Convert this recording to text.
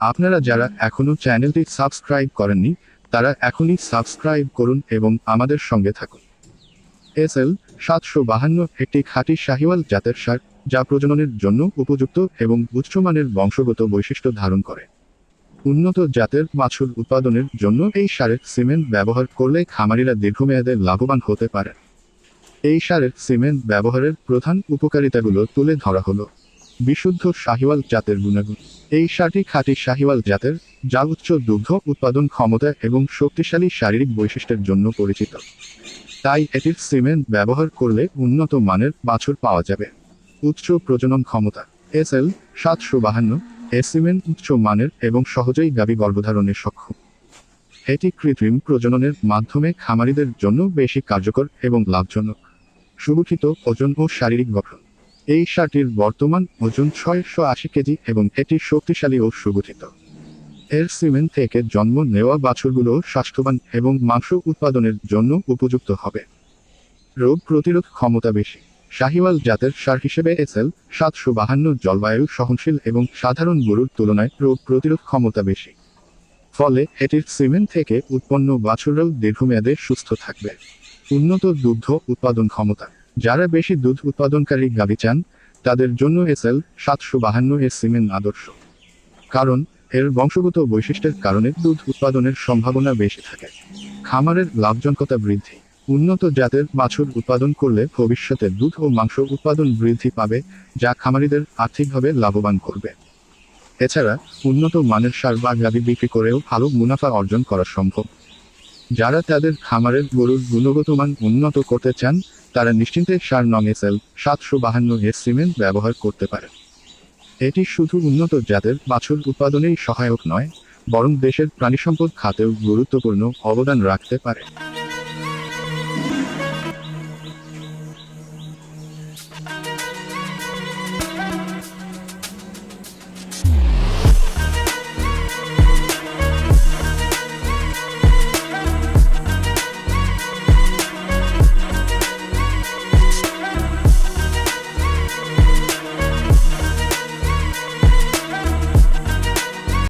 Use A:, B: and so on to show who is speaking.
A: আপনারা যারা এখনও চ্যানেলটি সাবস্ক্রাইব করেননি, তারা এখনই সাবস্ক্রাইব করুন এবং আমাদের সঙ্গে থাকুন। এস এল সাতশো বাহান্ন একটি খাঁটি শাহিওয়াল জাতের সার যা প্রজননের জন্য উপযুক্ত এবং উচ্চমানের বংশগত বৈশিষ্ট্য ধারণ করে। উন্নত জাতের বাছুর উৎপাদনের জন্য এই সারের সিমেন্ট ব্যবহার করলে খামারিরা দীর্ঘমেয়াদে লাভবান হতে পারে এই সারের সিমেন্ট ব্যবহারের প্রধান উপকারিতাগুলো তুলে ধরা হলো। বিশুদ্ধ শাহিওয়াল জাতের গুণাগুণ। এই সারটি খাঁটি শাহিওয়াল জাতের, যা উচ্চ দুগ্ধ উৎপাদন ক্ষমতা এবং শক্তিশালী শারীরিক বৈশিষ্ট্যের জন্য পরিচিত। তাই এটির সিমেন্ট ব্যবহার করলে উন্নত মানের বাছুর পাওয়া যাবে। উচ্চ প্রজনন ক্ষমতা এস এল সাতশো বাহান্ন, এ সিমেন্ট উচ্চ মানের এবং সহজেই গাভী গর্ভধারণে সক্ষম। এটি কৃত্রিম প্রজননের মাধ্যমে খামারিদের জন্য বেশি কার্যকর এবং লাভজনক। সুগঠিত ওজন ও শারীরিক গঠন। এই সারটির বর্তমান ওজন ছয়শো আশি কেজি এবং এটি শক্তিশালী ও সুগঠিত। এর সিমেন্ট থেকে জন্ম নেওয়া বাছুরগুলো স্বাস্থ্যবান এবং মাংস উৎপাদনের জন্য উপযুক্ত হবে। রোগ প্রতিরোধ ক্ষমতা বেশি। শাহিওয়াল জাতের সার হিসেবে এসএল, সাতশো বাহান্ন জলবায়ু সহনশীল এবং সাধারণ গরুর তুলনায় রোগ প্রতিরোধ ক্ষমতা বেশি। ফলে এটির সিমেন্ট থেকে উৎপন্ন বাছুররাও দীর্ঘমেয়াদে সুস্থ থাকবে। উন্নত দুগ্ধ উৎপাদন ক্ষমতা। যারা বেশি দুধ উৎপাদনকারী গাভী চান, তাদের জন্য এসএল সাতশো বাহান্ন এর সিমেন্ট আদর্শ। কারণ, এর বংশগত বৈশিষ্ট্যের কারণে দুধ উৎপাদনের সম্ভাবনা বেশি থাকে। খামারের লাভজনকতা বৃদ্ধি। উন্নত জাতের বাছুর উৎপাদন করলে ভবিষ্যতে দুধ ও মাংস উৎপাদন বৃদ্ধি পাবে, যা খামারিদের আর্থিকভাবে লাভবান করবে। এছাড়া, উন্নত মানের সার বা গাভী বিক্রি করেও ভালো মুনাফা অর্জন করা সম্ভব। যারা তাদের খামারের গরুর গুণগত মান উন্নত করতে চান, তারা নিশ্চিন্তে সার নং এস এল সাতশো বাহান্ন এর সিমেন্ট ব্যবহার করতে পারে এটি শুধু উন্নত জাতের বাছুর উৎপাদনেই সহায়ক নয়, বরং দেশের প্রাণিসম্পদ খাতেও গুরুত্বপূর্ণ অবদান রাখতে পারে।